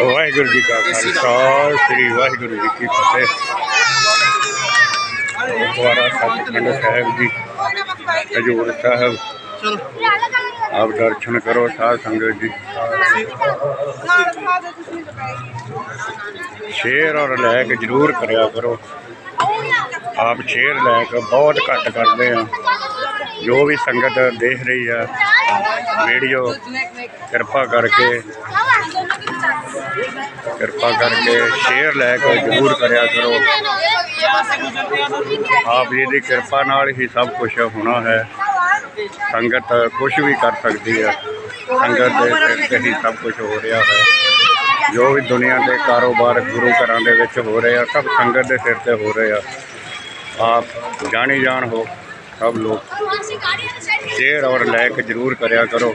ਵਾਹਿਗੁਰੂ ਜੀ ਕਾ ਖਾਲਸਾ ਸ੍ਰੀ ਵਾਹਿਗੁਰੂ ਜੀ ਕੀ ਫਤਿਹ। ਗੁਰਦੁਆਰਾ ਸੱਚਖੰਡ ਸਾਹਿਬ ਜੀ ਹਜੂਰ ਸਾਹਿਬ। ਆਪ ਦਰਸ਼ਨ ਕਰੋ ਸਾਧ ਸੰਗਤ ਜੀ। ਸ਼ੇਅਰ ਔਰ ਲਾਇਕ ਜਰੂਰ ਕਰਿਆ ਕਰੋ। ਆਪ ਸ਼ੇਅਰ ਲਾਇਕ ਬਹੁਤ ਘੱਟ ਕਰਦੇ ਆ। ਜੋ ਵੀ ਸੰਗਤ ਦੇਖ ਰਹੀ ਆ, ਵੀਡੀਓ, ਕਿਰਪਾ ਕਰਕੇ ਕਿਰਪਾ ਕਰਕੇ ਸ਼ੇਅਰ ਲਾਇਕ ਜਰੂਰ ਕਰਿਆ ਕਰੋ। ਆਪ ਜੀ ਦੀ ਕਿਰਪਾ ਨਾਲ ਹੀ ਸਭ ਕੁਝ ਹੋਣਾ ਹੈ। ਸੰਗਤ ਕੁਝ ਵੀ ਕਰ ਸਕਦੀ ਹੈ ਸੰਗਤ ਦੇ ਸਿਰ ਤੇ ਹੀ ਸਭ ਕੁਝ ਹੋ ਰਿਹਾ ਹੈ। ਜੋ ਵੀ ਦੁਨੀਆ ਦੇ ਕਾਰੋਬਾਰ ਗੁਰੂ ਘਰਾਂ ਦੇ ਵਿੱਚ ਹੋ ਰਹੇ ਆ, ਸਭ ਸੰਗਤ ਦੇ ਸਿਰ ਤੇ ਹੋ ਰਹੇ ਆ। आप जाने जान हो सब लोग शेयर और लाइक ज़रूर कराया करो